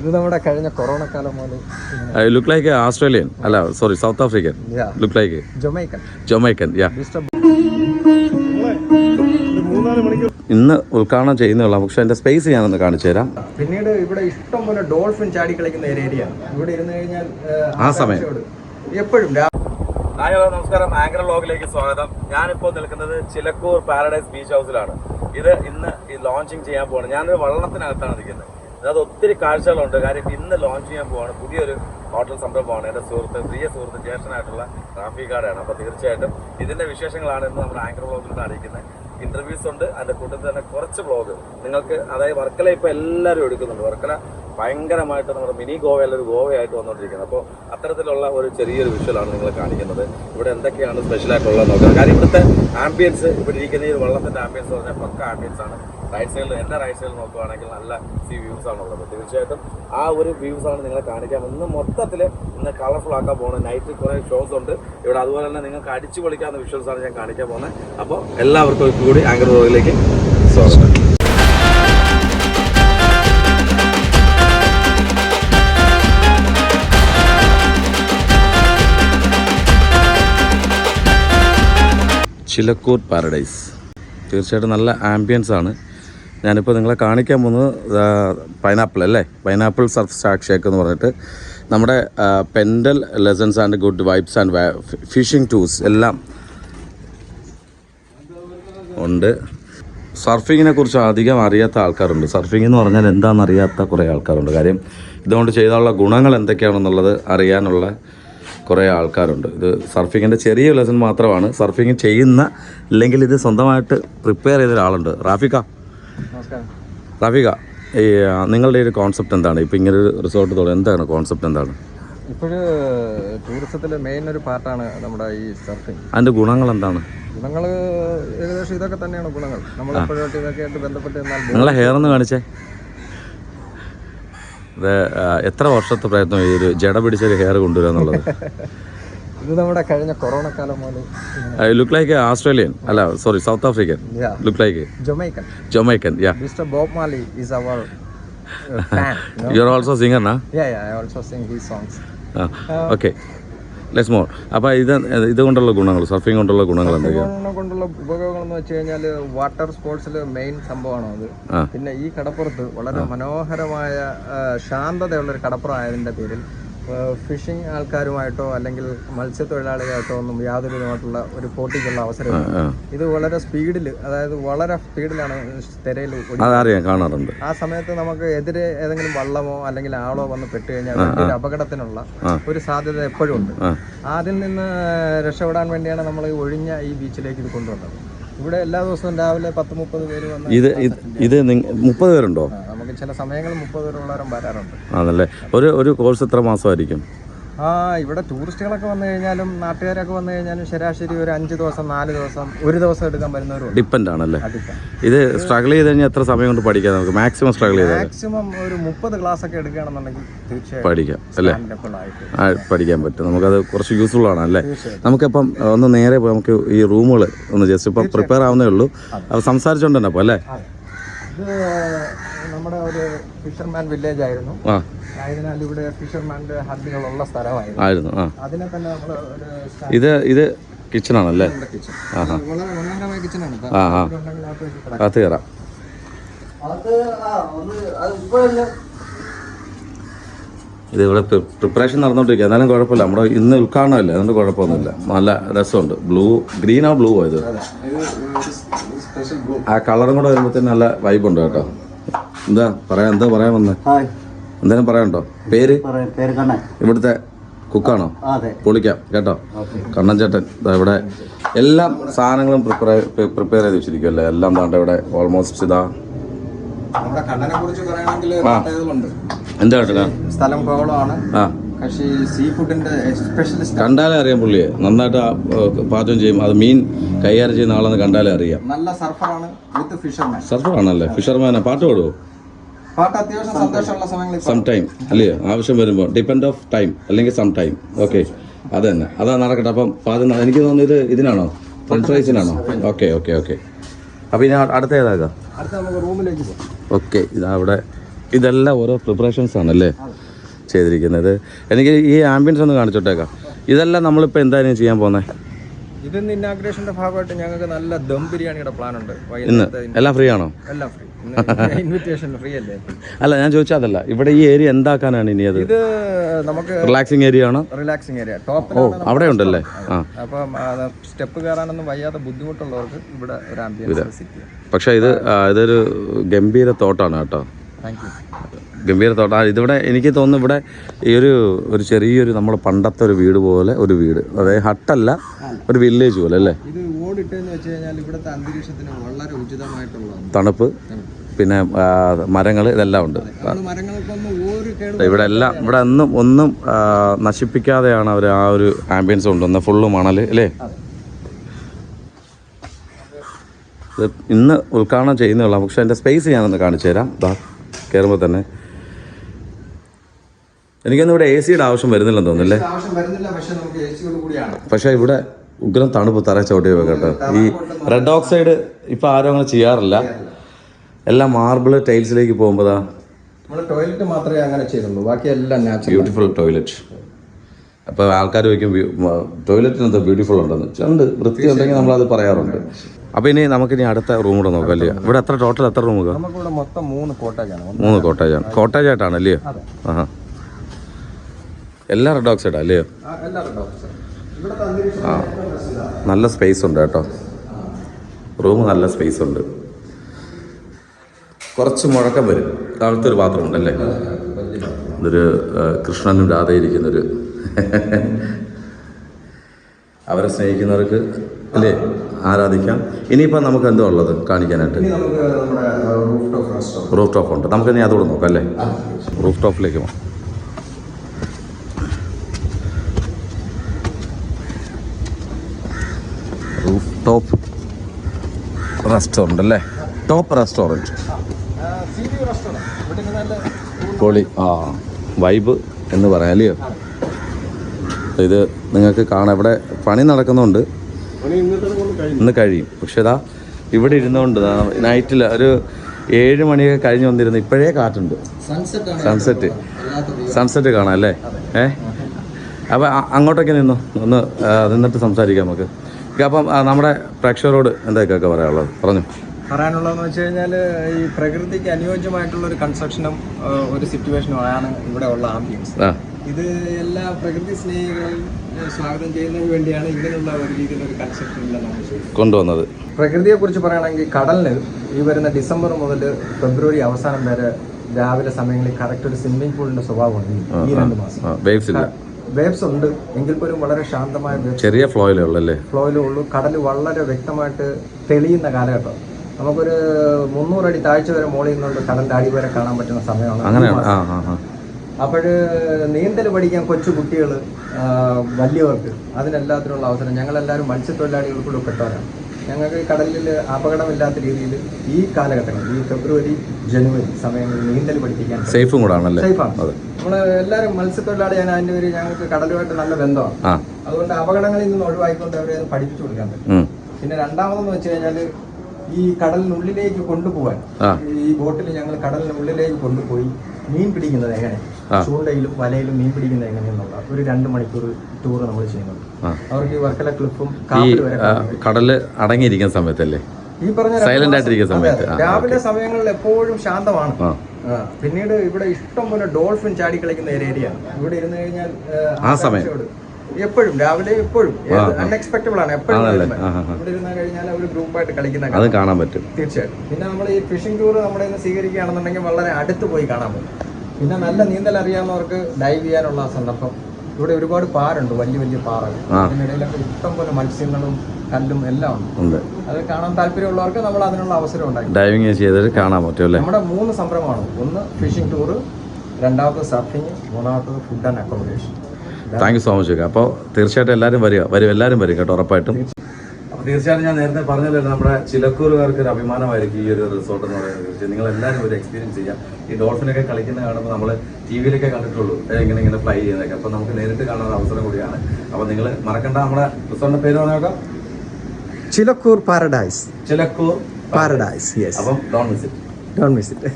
ഇത് നമ്മുടെ കഴിഞ്ഞ കൊറോണ കാലം മുതൽ ലുക്ക് ലൈക്ക് ആസ്ട്രേലിയൻ അല്ല sorry South African. Look like Jamaican Jamaican yeah mister ഇന്ന് ഉദ്ഘാടനം ചെയ്യുന്നുള്ള പക്ഷെ എന്റെ സ്പേസ് ഞാനൊന്ന് കാണിച്ചു തരാം. പിന്നീട് ഇവിടെ ഇഷ്ടം പോലെ ഡോൾഫിൻ ചാടി കളിക്കുന്ന ഒരു ഏരിയ ഇവിടെ ഇരുന്ന് കഴിഞ്ഞാൽ ആ സമയം. എപ്പോഴും ഹായ് ഹലോ നമസ്കാരം. ആങ്കർ ലോഗിലേക്ക് സ്വാഗതം. ഞാനിപ്പോൾ നിൽക്കുന്നത് ചിലക്കൂർ പാരഡൈസ് ബീച്ച് ഹൗസിലാണ്. ഇത് ഇന്ന് ഈ ലോഞ്ചിങ് ചെയ്യാൻ പോകുന്നത് ഞാനൊരു വള്ളത്തിനകത്താണ് നിൽക്കുന്നത്. അത് ഒത്തിരി കാഴ്ചകളുണ്ട്. കാര്യം ഇന്ന് ലോഞ്ച് ചെയ്യാൻ പോവാണ് പുതിയൊരു ഹോട്ടൽ സംരംഭമാണ്. എന്റെ സുഹൃത്ത് പ്രിയ സുഹൃത്ത് ജ്യേഷ്ഠനായിട്ടുള്ള കാർഡാണ് അപ്പോൾ തീർച്ചയായിട്ടും ഇതിന്റെ വിശേഷങ്ങളാണ് ഇന്ന് നമ്മുടെ ആങ്കർ ബ്ലോഗിലൂടെ അറിയിക്കുന്നത്. ഇന്റർവ്യൂസ് ഉണ്ട്. അതിന്റെ കൂട്ടത്തിൽ തന്നെ കുറച്ച് ബ്ലോഗ് നിങ്ങൾക്ക് അതായത് വർക്കല ഇപ്പോൾ എല്ലാവരും എടുക്കുന്നുണ്ട്. വർക്കല ഭയങ്കരമായിട്ട് നമ്മുടെ മിനി ഗോവയിലൊരു ഒരു ഗോവയായിട്ട് വന്നുകൊണ്ടിരിക്കുന്നത്. അപ്പോൾ അത്തരത്തിലുള്ള ഒരു ചെറിയൊരു വിഷ്വലാണ് നിങ്ങൾ കാണിക്കുന്നത്. ഇവിടെ എന്തൊക്കെയാണ് സ്പെഷ്യലായിട്ടുള്ളത് നോക്കുക കാര്യം ഇവിടുത്തെ ആംബിയൻസ് ഇവിടെ ഇരിക്കുന്ന ഈ വെള്ളത്തിന്റെ ആംബിയൻസ് പറഞ്ഞാൽ പക്ക ആംബിയൻസ് ആണ്. റൈറ്റ് സൈഡിൽ എന്റെ റൈറ്റ് സൈഡിൽ നോക്കുകയാണെങ്കിൽ നല്ല സീ വ്യൂസ് ആണ് ഉള്ളത് തീർച്ചയായിട്ടും ആ ഒരു വ്യൂസ് ആണ് നിങ്ങളെ കാണിക്കാം ഇന്ന് മൊത്തത്തിൽ ഇന്ന് കളർഫുൾ ആക്കാൻ പോകുന്നത് നൈറ്റിൽ കുറേ ഷോസ് ഉണ്ട്. ഇവിടെ അതുപോലെ തന്നെ നിങ്ങൾക്ക് അടിച്ചു പൊളിക്കാവുന്ന വിഷ്വൽസ് ആണ് ഞാൻ കാണിക്കാൻ പോകുന്നത്. അപ്പോൾ എല്ലാവർക്കും കൂടി ആങ്കർ റോഡിലേക്ക് സ്വാഗതം. ചിലക്കൂർ പാരഡൈസ്. തീർച്ചയായിട്ടും നല്ല ആംബിയൻസ് ആണ്. ഞാനിപ്പോൾ നിങ്ങളെ കാണിക്കാൻ പോകുന്നത് പൈനാപ്പിൾ അല്ലേ? പൈനാപ്പിൾ സർഫ് സാക്ഷിയൊക്കെ എന്ന് പറഞ്ഞിട്ട് നമ്മുടെ paddle lessons and good vibes and fishing tools എല്ലാം ഉണ്ട്. സർഫിങ്ങിനെ കുറിച്ച് അധികം അറിയാത്ത ആൾക്കാരുണ്ട്. സർഫിംഗ് എന്ന് പറഞ്ഞാൽ എന്താണെന്ന് അറിയാത്ത കുറേ ആൾക്കാരുണ്ട്. കാര്യം ഇതുകൊണ്ട് ചെയ്താലുള്ള ഗുണങ്ങൾ എന്തൊക്കെയാണെന്നുള്ളത് അറിയാനുള്ള കുറേ ആൾക്കാരുണ്ട്. ഇത് സർഫിങ്ങിന്റെ ചെറിയ ലെസൺ മാത്രമാണ്. സർഫിങ് ചെയ്യുന്ന അല്ലെങ്കിൽ ഇത് സ്വന്തമായിട്ട് പ്രിപ്പയർ ചെയ്ത ഒരാളുണ്ട്. റാഫിക. റാഫിക ഈ നിങ്ങളുടെ ഒരു കോൺസെപ്റ്റ് എന്താണ്? ഇപ്പോൾ ഇങ്ങനെ ഒരു റിസോർട്ട് തുടങ്ങി. എന്താണ് കോൺസെപ്റ്റ് എന്താണ്? ഇപ്പോഴ് ടൂറിസത്തിലെ മെയിൻ ഒരു പാർട്ടാണ് നമ്മുടെ ഈ സർഫിങ് അതിന്റെ ഗുണങ്ങൾ എന്താണ്? ഗുണങ്ങൾ ഏകദേശം ഇതൊക്കെ തന്നെയാണ് ഗുണങ്ങൾ. നമ്മൾ എപ്പോഴായിട്ട് ഇതൊക്കെ ആയിട്ട് ബന്ധപ്പെട്ട് നിങ്ങളെ ഹെയർ ഒന്ന് കാണിച്ചേ. ഇത് എത്ര വർഷത്തെ പ്രയത്നം ഈ ഒരു ജട പിടിച്ചൊരു ഹെയർ കൊണ്ടുവരിക എന്നുള്ളത്? ഇത് നമ്മുടെ കഴിഞ്ഞ കൊറോണ കാലം മുതൽ ലുക്ക് ലൈക്ക് ആസ്ട്രേലിയൻ അല്ല sorry South African. Look like Jamaican Jamaican yeah mister Bob Marley is our you are also singer നാ yeah yeah I also sing his songs okay let's more അപ്പോൾ ഇത് ഇതുകൊണ്ടുള്ള ഗുണങ്ങൾ surfing കൊണ്ടുള്ള ഗുണങ്ങൾ എന്തൊക്കെയാണ് കൊണ്ടുള്ള ഉപയോഗങ്ങൾ എന്ന് വെച്ച് കഴിഞ്ഞാൽ വാട്ടർ സ്പോർട്സിൽ മെയിൻ സംഭവമാണ് അത്? പിന്നെ ഈ കടപ്പുറത്ത് വളരെ മനോഹരമായ ശാന്തതയുള്ള ഒരു കടപ്പുറം ആയതിന്റെ പേരിൽ ഫിഷിംഗ് ആൾക്കാരുമായിട്ടോ അല്ലെങ്കിൽ മത്സ്യത്തൊഴിലാളികളായിട്ടോ ഒന്നും യാതൊരു വിധമായിട്ടുള്ള ഒരു പോട്ടിക്കുള്ള അവസരമില്ല ആ ഇത് വളരെ സ്പീഡിൽ അതായത് വളരെ സ്പീഡിലാണ് തിരയിൽ അതറിയാം കാണാറുണ്ട്. ആ സമയത്ത് നമുക്ക് എതിരെ ഏതെങ്കിലും വള്ളമോ അല്ലെങ്കിൽ ആളോ വന്ന് പെട്ട് കഴിഞ്ഞാൽ വലിയൊരു അപകടത്തിനുള്ള ഒരു സാധ്യത എപ്പോഴും ഉണ്ട്. അതിൽ നിന്ന് രക്ഷപ്പെടാൻ വേണ്ടിയാണ് നമ്മൾ ഒഴിഞ്ഞ ഈ ബീച്ചിലേക്ക് ഇത് കൊണ്ടുവന്നത്. ഇവിടെ എല്ലാ ദിവസവും രാവിലെ പത്ത് മുപ്പത് പേര് വന്ന് ഇത് ഇത് മുപ്പത് പേരുണ്ടോ? ചില സമയങ്ങളിൽ മുപ്പത് പേരുള്ളവരും വരാറുണ്ട്. ആണല്ലേ? ഒരു ഒരു കോഴ്സ് എത്ര മാസമായിരിക്കും? ആ ഇവിടെ ടൂറിസ്റ്റുകളൊക്കെ വന്നു കഴിഞ്ഞാലും നാട്ടുകാരൊക്കെ വന്നു കഴിഞ്ഞാലും ശരാശരി ഒരു അഞ്ച് ദിവസം നാല് ദിവസം ഒരു ദിവസം എടുക്കാൻ വരുന്നവരും ഡിപ്പെൻഡ് ആണല്ലേ? ഇത് സ്ട്രഗിൾ ചെയ്ത് കഴിഞ്ഞാൽ എത്ര സമയം കൊണ്ട് പഠിക്കാം നമുക്ക്? മാക്സിമം സ്ട്രഗിൾ ചെയ്ത് മാക്സിമം ഒരു മുപ്പത് ക്ലാസ് ഒക്കെ എടുക്കുകയാണെന്നുണ്ടെങ്കിൽ തീർച്ചയായും പഠിക്കാം അല്ലേ? പഠിക്കാൻ പറ്റും. നമുക്കത് കുറച്ച് യൂസ്ഫുൾ ആണ് അല്ലേ. നമുക്കിപ്പം ഒന്ന് നേരെ നമുക്ക് ഈ റൂമുകൾ ഒന്ന് ജസ്റ്റ് ഇപ്പം പ്രിപ്പയർ ആവുന്നേ ഉള്ളൂ. അത്. സംസാരിച്ചോണ്ട് തന്നെ അപ്പോൾ അല്ലേ? നമ്മുടെ ഒരു ഫിഷർമാൻ വില്ലേജ് ആയിരുന്നു. ആയതിനാൽ ഇവിടെ ഫിഷർമാന്റെ ഹദ്ദുകളുള്ള സ്ഥലമായിരുന്നു. ആയിരുന്നു ആ. അതിനെ തന്നെ നമ്മൾ ഒരു ഇത് ഇത് കിച്ചണാണല്ലേ വളരെ മനോഹരമായ കിച്ചണാണ് ആ ആ. ഉണ്ടെങ്കിൽ ആ place അകത്ത് കയറാം. ഇത് ഇവിടെ പ്രിപ്പറേഷൻ നടന്നുകൊണ്ടിരിക്കുക എന്നാലും കുഴപ്പമില്ല. നമ്മുടെ ഇന്ന് ഉദ്ഘാടനമല്ലേ? അതുകൊണ്ട് കുഴപ്പമൊന്നുമില്ല. നല്ല രസമുണ്ട്. ബ്ലൂ ഗ്രീനോ ബ്ലൂ ആയത് ഇത്? സ്പെഷ്യൽ ആ കളറും കൂടെ വരുമ്പോഴത്തേന് നല്ല വൈബുണ്ട് കേട്ടോ. എന്താ പറയാ എന്താ പറയാൻ വന്നേ? എന്തായാലും പറയാനുണ്ടോ? പേര്? ഇവിടുത്തെ കുക്കാണോ? പൊളിക്കാം കേട്ടോ. കണ്ണൻ ചേട്ടൻ ദാ ഇവിടെ എല്ലാ സാധനങ്ങളും പ്രിപ്പയർ പ്രിപ്പയർ ചെയ്ത് വെച്ചിരിക്കുമല്ലേ എല്ലാം താണ്ട ഇവിടെ ഓൾമോസ്റ്റ് ഇതാ എന്താ സ്ഥലം ആ. കണ്ടാലേ അറിയാം പുള്ളിയെ. നന്നായിട്ട് ആ, പാചകം ചെയ്യും. അത് മീൻ കൈകാര്യം ചെയ്യുന്ന ആളെന്ന് കണ്ടാലേ അറിയാം. നല്ല സർഫറാണ് വിത്ത് ഫിഷർമാൻ സർഫറാണല്ലേ ഫിഷർമാനെ പാട്ട് പാടുവോ? പാട്ട് അല്ലയോ ആവശ്യം വരുമ്പോൾ. ഡിപ്പെൻഡ് ഓഫ് ടൈം അല്ലെങ്കിൽ സം ടൈം ഓക്കെ അത് തന്നെ അതാ നടക്കട്ടെ. അപ്പം പാചകം എനിക്ക് തോന്നുന്നു ഇതിനാണോ? ഫ്രഞ്ച് ഫ്രൈസിനാണോ ഓക്കെ ഓക്കെ ഓക്കെ അപ്പോൾ ഇനി അടുത്ത ഏതാക്കാം? ഓക്കെ ഇതാ അവിടെ. ഇതെല്ലാം ഓരോ പ്രിപ്പറേഷൻസ് ആണല്ലേ ചെയ്തിരിക്കുന്നത്. എനിക്ക് ഈ ആംബിയൻസ് ഒന്ന് കാണിച്ചോട്ടേക്കാം. ഇതെല്ലാം നമ്മളിപ്പോൾ എന്തായാലും ചെയ്യാൻ പോകുന്നത് ഇതിന്ന് ഇന്നാഗ്രേഷന്റെ ഭാഗമായിട്ട് ഞങ്ങൾക്ക് നല്ല ദം ബിരിയാണിയുടെ പ്ലാൻ ഉണ്ട്. ഇന്ന്? എല്ലാം ഫ്രീ ആണോ? എല്ലാം ഫ്രീ ഇൻവിറ്റേഷൻ ഫ്രീ അല്ലേ? അല്ല ഞാൻ ചോദിച്ചതല്ല ഇവിടെ ഈ ഏരിയ എന്താക്കാനാണ് ഇനി അത്? ഇത് നമുക്ക് റിലാക്സിംഗ് ഏരിയ ആണോ? റിലാക്സിംഗ് ഏരിയ ഓ അവിടെ ഉണ്ടല്ലേ? ആ. അപ്പം സ്റ്റെപ്പ് കയറാനൊന്നും വയ്യാത്ത ബുദ്ധിമുട്ടുള്ളവർക്ക് ഇവിടെ ഒരു ആംബിയൻസ് പക്ഷേ ഇത് ഇതൊരു ഗംഭീര തോട്ടാണ് കേട്ടോ. താങ്ക് യു ഗംഭീര തോട്ടം ആ, ഇതിവിടെ എനിക്ക് തോന്നുന്നു ഇവിടെ ഈ ഒരു ഒരു ചെറിയൊരു നമ്മുടെ പണ്ടത്തെ ഒരു വീട് പോലെ ഒരു വീട്. അതായത് ഹട്ടല്ല ഒരു വില്ലേജ് പോലെ അല്ലേ? തണുപ്പ് പിന്നെ മരങ്ങൾ ഇതെല്ലാം ഉണ്ട്. ഇവിടെ എല്ലാം ഇവിടെ ഒന്നും ഒന്നും നശിപ്പിക്കാതെയാണ് അവർ ആ ഒരു ആംബിയൻസ് കൊണ്ടുവന്നത് ഫുള്ള് മണൽ അല്ലേ? ഇന്ന് ഉദ്ഘാടനം ചെയ്യുന്നേ പക്ഷെ എന്റെ സ്പേസ് ഞാനൊന്ന് കാണിച്ചു തരാം കയറുമ്പോൾ തന്നെ. എനിക്കൊന്നും ഇവിടെ എ സിയുടെ ആവശ്യം വരുന്നില്ലെന്ന് തോന്നുന്നില്ലേ ആവശ്യം വരുന്നില്ല പക്ഷെ നമുക്ക് എ സിയോട് കൂടിയാണ്. പക്ഷേ ഇവിടെ ഉഗ്രം തണുപ്പ് തറ ചവിട്ടി വെക്കട്ടെ ഈ റെഡ് ഓക്സൈഡ് ഇപ്പം ആരും അങ്ങനെ ചെയ്യാറില്ല. എല്ലാം മാർബിൾ ടൈൽസിലേക്ക് പോകുമ്പോഴാ നമ്മൾ ടോയ്ലറ്റ് മാത്രമേ അങ്ങനെ ചെയ്യുന്നുള്ളൂ ബാക്കി എല്ലാം നാച്ചുറൽ ബ്യൂട്ടിഫുൾ ടോയ്ലറ്റ് അപ്പോൾ ആൾക്കാർ വയ്ക്കും ടോയ്ലറ്റിന് എന്താ ബ്യൂട്ടിഫുൾ ഉണ്ടെന്ന്. ഉണ്ട് വൃത്തി ഉണ്ടെങ്കിൽ നമ്മളത് പറയാറുണ്ട്. അപ്പോൾ ഇനി നമുക്കിനി അടുത്ത റൂം കൂടെ നോക്കാം അല്ലേ? ഇവിടെ എത്ര ടോട്ടൽ എത്ര റൂമുകൾ നമുക്കിവിടെ മൊത്തം മൂന്ന് കോട്ടേജാണ് മൂന്ന് കോട്ടേജാണ് കോട്ടേജ് ആയിട്ടാണ് അല്ലയോ അതെ. എല്ലാം റെഡ് ഓക്സൈഡാ അല്ലയോ? ആ. നല്ല സ്പേസ് ഉണ്ട് കേട്ടോ. റൂം നല്ല സ്പേസ് ഉണ്ട്. കുറച്ച് മുഴക്കം വരും. താഴത്തെ ഒരു ബാത്റൂം ഉണ്ടല്ലേ ഇതൊരു കൃഷ്ണനും രാധയിരിക്കുന്നൊരു അവരെ സ്നേഹിക്കുന്നവർക്ക് അല്ലേ? ആരാധിക്കാം. ഇനിയിപ്പോൾ നമുക്ക് എന്തോ ഉള്ളത് കാണിക്കാനായിട്ട്? റൂഫ് ടോപ്പ് ഉണ്ട്. നമുക്ക് ഇനി അതുകൂടെ നോക്കാം അല്ലേ? റൂഫ് ടോപ്പിലേക്ക് പോകാം റൂഫ് ടോപ്പ് റെസ്റ്റോറന്റ് അല്ലേ? Top restaurant. പൊളി ആ വൈബ് എന്ന് പറയാം അല്ലയോ? ഇത് നിങ്ങൾക്ക് കാണാം. ഇവിടെ പണി നടക്കുന്നുണ്ട്. ഇന്ന് കഴിയും. പക്ഷെ ഇതാ ഇവിടെ ഇരുന്നുകൊണ്ട് നൈറ്റിൽ ഒരു ഏഴ് മണിയൊക്കെ കഴിഞ്ഞ് വന്നിരുന്നു. ഇപ്പോഴേ കാറ്റുണ്ട്. സൺസെറ്റ്. സൺസെറ്റ് കാണാം അല്ലേ? ഏ? അപ്പം അങ്ങോട്ടൊക്കെ നിന്നു. ഒന്ന് നിന്നിട്ട് സംസാരിക്കാം നമുക്ക്. അപ്പം നമ്മുടെ പ്രേക്ഷകരോട് എന്തൊക്കെയൊക്കെ പറയാനുള്ളത്? പറഞ്ഞു. പറയാനുള്ളതെന്ന് വെച്ച് കഴിഞ്ഞാൽ ഈ പ്രകൃതിക്ക് അനുയോജ്യമായിട്ടുള്ള ഒരു കൺസ്ട്രക്ഷനും ഒരു സിറ്റുവേഷനും ആണ് ഇവിടെ ഉള്ള ആംബിയൻസ് ഇത് എല്ലാ പ്രകൃതി സ്നേഹികളെയും സ്വാഗതം ചെയ്യുന്നതിന് വേണ്ടിയാണ് ഇങ്ങനെയുള്ള ഒരു രീതിയിലൊരു കൺസ്ട്രക്ഷൻ ഇവിടെ കൊണ്ടുവന്നത്. പ്രകൃതിയെ കുറിച്ച് പറയുകയാണെങ്കിൽ കടലിന് ഈ വരുന്ന ഡിസംബർ മുതൽ ഫെബ്രുവരി അവസാനം വരെ രാവിലെ സമയങ്ങളിൽ കറക്റ്റ് ഒരു സ്വിമ്മിംഗ് പൂളിന്റെ സ്വഭാവമുണ്ട് ഈ രണ്ട് മാസം. വേവ്സ് ഉണ്ട്. എങ്കിൽ പോലും വളരെ ശാന്തമായ ചെറിയ ഫ്ലോയിലേ ഉള്ളല്ലേ? ഫ്ലോയിലേ ഉള്ളൂ. കടൽ വളരെ വ്യക്തമായിട്ട് തെളിയുന്ന കാലഘട്ടം നമുക്കൊരു മുന്നൂറടി താഴ്ച വരെ മോളിൽ നിന്നുകൊണ്ട് കടലിന്റെ അടി വരെ കാണാൻ പറ്റുന്ന സമയമാണ്. അപ്പോഴ് അങ്ങനെയാണ് അപ്പോൾ നീന്തൽ പഠിക്കാൻ കൊച്ചു കുട്ടികൾ വലിയവർക്ക് അതിനെല്ലാത്തിനുള്ള അവസരം. ഞങ്ങളെല്ലാവരും മത്സ്യത്തൊഴിലാളികൾ കൂടെ പെട്ടവരാണ്. ഞങ്ങൾക്ക് കടലിൽ അപകടമില്ലാത്ത രീതിയിൽ ഈ കാലഘട്ടങ്ങളിൽ ഈ ഫെബ്രുവരി ജനുവരി സമയങ്ങളിൽ നീന്തൽ പഠിപ്പിക്കാൻ സേഫും കൂടെ ആണല്ലേ സേഫാണ് നമ്മൾ എല്ലാവരും മത്സ്യത്തൊഴിലാളിയാണ് അതിന്റെ പേര് ഞങ്ങൾക്ക് കടലുമായിട്ട് നല്ല ബന്ധമാണ്. അതുകൊണ്ട് അപകടങ്ങളിൽ നിന്ന് ഒഴിവാക്കിക്കൊണ്ട് അവരെ അത് പഠിപ്പിച്ചു കൊടുക്കാൻ പറ്റും. പിന്നെ രണ്ടാമതെന്ന് വെച്ച് കഴിഞ്ഞാൽ ഈ കടലിനുള്ളിലേക്ക് കൊണ്ടുപോകാൻ ഈ ബോട്ടിൽ ഞങ്ങൾ കടലിനുള്ളിലേക്ക് കൊണ്ടുപോയി മീൻ പിടിക്കുന്നത് എങ്ങനെ. ചൂണ്ടയിലും വലയിലും മീൻ പിടിക്കുന്നത് എങ്ങനെയെന്നുള്ള ഒരു രണ്ട് മണിക്കൂർ ടൂർ നമ്മൾ ചെയ്യുന്നുണ്ട്. അവർക്ക് ഈ വർക്കല ക്ലിഫും കടൽ അടങ്ങിയിരിക്കുന്ന സമയത്തല്ലേ? ഈ പറഞ്ഞ സൈലന്റ് ആയിട്ടിരിക്കുന്ന സമയത്ത്. രാവിലെ സമയങ്ങളിൽ എപ്പോഴും ശാന്തമാണ്. പിന്നീട് ഇവിടെ ഇഷ്ടം പോലെ ഡോൾഫിൻ ചാടി കളിക്കുന്ന ഏരിയ ഏരിയയാണ്. ഇവിടെ ഇരുന്ന് കഴിഞ്ഞാൽ ആ സമയം. എപ്പോഴും രാവിലെ എപ്പോഴും. അൺഎക്സ്പെക്ടബിൾ ആണ് എപ്പോഴും. ഇവിടെ ഇരുന്ന് കഴിഞ്ഞാൽ അവർ ഗ്രൂപ്പായിട്ട് കളിക്കുന്ന അത് കാണാൻ പറ്റും. തീർച്ചയായിട്ടും. പിന്നെ നമ്മൾ ഈ ഫിഷിംഗ് ടൂർ നമ്മുടെ ഇന്ന് സ്വീകരിക്കുകയാണെന്നുണ്ടെങ്കിൽ വളരെ അടുത്ത് പോയി കാണാൻ പറ്റും. പിന്നെ നല്ല നീന്തൽ അറിയാവുന്നവർക്ക് ഡൈവ് ചെയ്യാനുള്ള സന്ദർഭം. ഇവിടെ ഒരുപാട് പാറുണ്ട് വലിയ വലിയ പാറകൾ. അതിനിടയിലൊക്കെ ഇഷ്ടം പോലെ മത്സ്യങ്ങളും കല്ലും എല്ലാം ഉണ്ട്. അത് കാണാൻ താല്പര്യമുള്ളവർക്ക് നമ്മൾ അതിനുള്ള അവസരം ഉണ്ടാക്കി. ഡൈവിംഗ് ചെയ്തിട്ട് കാണാൻ പറ്റും അല്ലേ? നമ്മുടെ മൂന്ന് സംരംഭമാണ്. ഒന്ന് ഫിഷിംഗ് ടൂർ രണ്ടാമത്തത് സർഫിങ് മൂന്നാമത്തത് food and accommodation thank you so much അപ്പോൾ തീർച്ചയായിട്ടും എല്ലാവരും വരിക. വരും എല്ലാവരും വരും കേട്ടോ ഉറപ്പായിട്ടും. തീർച്ചയായിട്ടും ഞാൻ നേരത്തെ പറഞ്ഞല്ലോ നമ്മുടെ ചിലക്കൂറുകാർക്ക് ഒരു അഭിമാനമായിരിക്കും ഈ ഒരു റിസോർട്ട് എന്ന് പറയുന്നത്. നിങ്ങൾ എല്ലാവരും ഒരു എക്സ്പീരിയൻസ് ചെയ്യാം. ഈ ഡോൾഫിനൊക്കെ കളിക്കുന്ന കാണുമ്പോൾ നമ്മൾ ടി വിയിലൊക്കെ കണ്ടിട്ടുള്ളൂ. ഇങ്ങനെ ഇങ്ങനെ ഫ്ലൈ ചെയ്യുന്നതൊക്കെ. അപ്പോൾ നമുക്ക് നേരിട്ട് കാണുന്ന അവസരം കൂടിയാണ്. അപ്പോൾ നിങ്ങൾ മറക്കണ്ട നമ്മുടെ റിസോർട്ടിന്റെ പേര് പറഞ്ഞേക്കാം. ചിലക്കൂർ പാരഡൈസ് ചിലക്കൂർ പാരഡൈസ് അപ്പം don't visit don't miss it